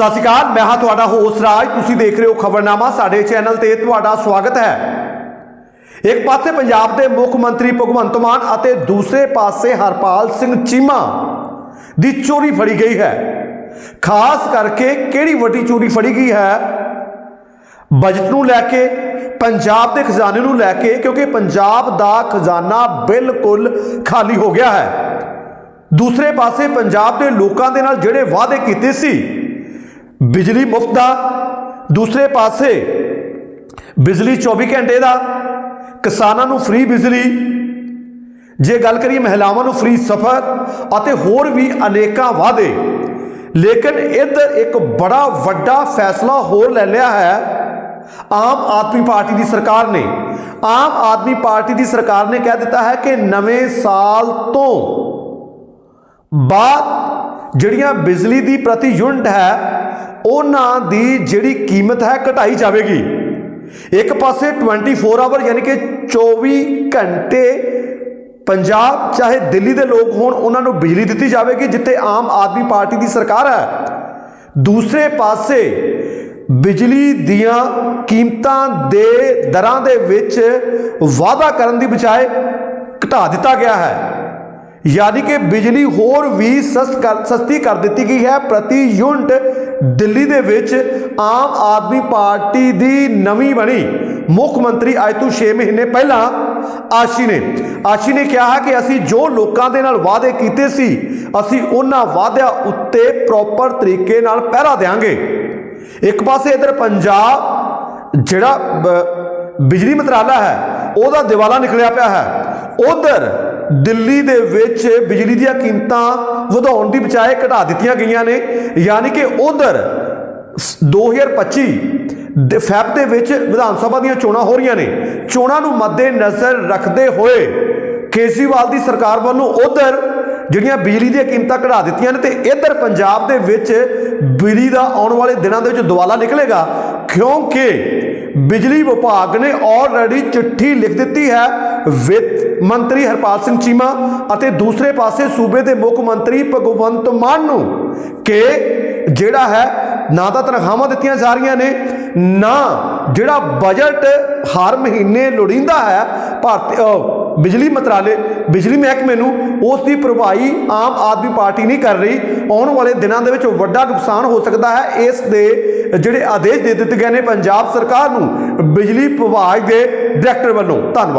ਸਤਿ ਸ਼੍ਰੀ ਅਕਾਲ, ਮੈਂ ਹਾਂ ਤੁਹਾਡਾ ਹੋਸਟ ਰਾਜ। ਤੁਸੀਂ ਦੇਖ ਰਹੇ ਹੋ ਖਬਰਨਾਮਾ, ਸਾਡੇ ਚੈਨਲ ਤੇ ਤੁਹਾਡਾ ਸਵਾਗਤ ਹੈ। ਇੱਕ ਪਾਸੇ ਪੰਜਾਬ ਦੇ ਮੁੱਖ ਮੰਤਰੀ ਭਗਵੰਤ ਮਾਨ ਅਤੇ ਦੂਸਰੇ ਪਾਸੇ ਹਰਪਾਲ ਸਿੰਘ ਚੀਮਾ ਦੀ ਚੋਰੀ ਫੜੀ ਗਈ ਹੈ। ਖਾਸ ਕਰਕੇ ਕਿਹੜੀ ਵੱਡੀ ਚੋਰੀ ਫੜੀ ਗਈ ਹੈ? ਬਜਟ ਨੂੰ ਲੈ ਕੇ, ਪੰਜਾਬ ਦੇ ਖਜ਼ਾਨੇ ਨੂੰ ਲੈ ਕੇ, ਕਿਉਂਕਿ ਪੰਜਾਬ ਦਾ ਖਜ਼ਾਨਾ ਬਿਲਕੁਲ ਖਾਲੀ ਹੋ ਗਿਆ ਹੈ। ਦੂਸਰੇ ਪਾਸੇ ਪੰਜਾਬ ਦੇ ਲੋਕਾਂ ਦੇ ਨਾਲ ਜਿਹੜੇ ਵਾਅਦੇ ਕੀਤੇ ਸੀ ਬਿਜਲੀ ਮੁਫਤ ਦਾ, ਦੂਸਰੇ ਪਾਸੇ ਬਿਜਲੀ 24 ਘੰਟੇ ਦਾ, ਕਿਸਾਨਾਂ ਨੂੰ ਫ੍ਰੀ ਬਿਜਲੀ, ਜੇ ਗੱਲ ਕਰੀਏ ਮਹਿਲਾਵਾਂ ਨੂੰ ਫ੍ਰੀ ਸਫ਼ਰ ਅਤੇ ਹੋਰ ਵੀ ਅਨੇਕਾਂ ਵਾਅਦੇ। ਲੇਕਿਨ ਇੱਧਰ ਇੱਕ ਬੜਾ ਵੱਡਾ ਫੈਸਲਾ ਹੋਰ ਲੈ ਲਿਆ ਹੈ। ਆਮ ਆਦਮੀ ਪਾਰਟੀ ਦੀ ਸਰਕਾਰ ਨੇ, ਆਮ ਆਦਮੀ ਪਾਰਟੀ ਦੀ ਸਰਕਾਰ ਨੇ ਕਹਿ ਦਿੱਤਾ ਹੈ ਕਿ ਨਵੇਂ ਸਾਲ ਤੋਂ ਬਾਅਦ ਜਿਹੜੀਆਂ ਬਿਜਲੀ ਦੀ ਪ੍ਰਤੀ ਯੂਨਿਟ ਹੈ ਉਹਨਾਂ ਦੀ ਜਿਹੜੀ ਕੀਮਤ ਹੈ ਘਟਾਈ ਜਾਵੇਗੀ। ਇੱਕ ਪਾਸੇ 24 ਆਵਰ ਯਾਨੀ ਕਿ 24 ਘੰਟੇ ਪੰਜਾਬ ਚਾਹੇ ਦਿੱਲੀ ਦੇ ਲੋਕ ਹੋਣ, ਉਹਨਾਂ ਨੂੰ ਬਿਜਲੀ ਦਿੱਤੀ ਜਾਵੇਗੀ, ਜਿੱਥੇ ਆਮ ਆਦਮੀ ਪਾਰਟੀ ਦੀ ਸਰਕਾਰ ਹੈ। ਦੂਸਰੇ ਪਾਸੇ ਬਿਜਲੀ ਦੀਆਂ ਕੀਮਤਾਂ ਦੇ ਦਰਾਂ ਦੇ ਵਿੱਚ ਵਾਅਦਾ ਕਰਨ ਦੀ ਬਜਾਏ ਘਟਾ ਦਿੱਤਾ ਗਿਆ ਹੈ। ਯਾਨੀ ਕਿ ਬਿਜਲੀ ਹੋਰ ਵੀ ਸਸਤ ਕਰ, ਸਸਤੀ ਕਰ ਦਿੱਤੀ ਗਈ ਹੈ ਪ੍ਰਤੀ ਯੂਨਿਟ ਦਿੱਲੀ ਦੇ ਵਿੱਚ ਆਮ ਆਦਮੀ ਪਾਰਟੀ ਦੀ ਨਵੀਂ ਬਣੀ ਮੁੱਖ ਮੰਤਰੀ ਅੱਜ ਤੋਂ 6 ਮਹੀਨੇ ਪਹਿਲਾਂ ਆਸ਼ੀ ਨੇ। ਆਸ਼ੀ ਨੇ ਕਿਹਾ ਹੈ ਕਿ ਅਸੀਂ ਜੋ ਲੋਕਾਂ ਦੇ ਨਾਲ ਵਾਅਦੇ ਕੀਤੇ ਸੀ, ਅਸੀਂ ਉਹਨਾਂ ਵਾਅਦਿਆਂ ਉੱਤੇ ਪ੍ਰੋਪਰ ਤਰੀਕੇ ਨਾਲ ਪਹਿਰਾ ਦੇਵਾਂਗੇ ਇੱਕ ਪਾਸੇ ਇਧਰ ਪੰਜਾਬ, ਜਿਹੜਾ ਬ- ਬਿਜਲੀ ਮੰਤਰਾਲਾ ਹੈ, ਉਹਦਾ ਦਿਵਾਲਾ ਨਿਕਲਿਆ ਪਿਆ ਹੈ। ਉਧਰ ਦਿੱਲੀ ਦੇ ਵਿੱਚ ਬਿਜਲੀ ਦੀਆਂ ਕੀਮਤਾਂ ਵਧਾਉਣ ਦੀ ਬਜਾਏ ਘਟਾ ਦਿੱਤੀਆਂ ਗਈਆਂ ਨੇ। ਯਾਨੀ ਕਿ ਉਧਰ 2025 ਦੇ ਫੈਬ ਦੇ ਵਿੱਚ ਵਿਧਾਨ ਸਭਾ ਦੀਆਂ ਚੋਣਾਂ ਹੋ ਰਹੀਆਂ ਨੇ। ਚੋਣਾਂ ਨੂੰ ਮੱਦੇ ਨਜ਼ਰ ਰੱਖਦੇ ਹੋਏ ਕੇਜਰੀਵਾਲ ਦੀ ਸਰਕਾਰ ਵੱਲੋਂ ਉਧਰ ਜਿਹੜੀਆਂ ਬਿਜਲੀ ਦੀਆਂ ਕੀਮਤਾਂ ਘਟਾ ਦਿੱਤੀਆਂ ਨੇ ਤੇ ਇੱਧਰ ਪੰਜਾਬ ਦੇ ਵਿੱਚ ਬਿਜਲੀ ਦਾ ਆਉਣ ਵਾਲੇ ਦਿਨਾਂ ਦੇ ਵਿੱਚ ਦਵਾਲਾ ਨਿਕਲੇਗਾ। ਕਿਉਂਕਿ ਬਿਜਲੀ ਵਿਭਾਗ ਨੇ ਆਲਰੇਡੀ ਚਿੱਠੀ ਲਿਖ ਦਿੱਤੀ ਹੈ ਵਿੱਤ ਮੰਤਰੀ ਹਰਪਾਲ ਸਿੰਘ ਚੀਮਾ ਅਤੇ ਦੂਸਰੇ ਪਾਸੇ ਸੂਬੇ ਦੇ ਮੁੱਖ ਮੰਤਰੀ ਭਗਵੰਤ ਮਾਨ ਨੂੰ ਕਿ ਜਿਹੜਾ ਹੈ, ਨਾ ਤਾਂ ਤਨਖਾਹਾਂ ਦਿੱਤੀਆਂ ਜਾ ਰਹੀਆਂ ਨੇ, ਨਾ ਜਿਹੜਾ ਬਜਟ ਹਰ ਮਹੀਨੇ ਲੋੜੀਂਦਾ ਹੈ, ਭਾਰਤੀ ਬਿਜਲੀ ਮੰਤਰਾਲੇ, ਬਿਜਲੀ ਮਹਿਕਮੇ ਨੂੰ ਉਸ ਦੀ ਭਰਪਾਈ ਆਮ ਆਦਮੀ ਪਾਰਟੀ ਨਹੀਂ ਕਰ ਰਹੀ। ਆਉਣ ਵਾਲੇ ਦਿਨਾਂ ਦੇ ਵਿੱਚ ਵੱਡਾ ਨੁਕਸਾਨ ਹੋ ਸਕਦਾ ਹੈ। ਇਸ ਦੇ ਜਿਹੜੇ ਆਦੇਸ਼ ਦੇ ਦਿੱਤੇ ਗਏ ਨੇ, ਪੰਜਾਬ ਸਰਕਾਰ ਨੂੰ ਬਿਜਲੀ ਵਿਭਾਗ ਦੇ ਡਾਇਰੈਕਟਰ ਵੱਲੋਂ ਧੰਨਵਾਦ।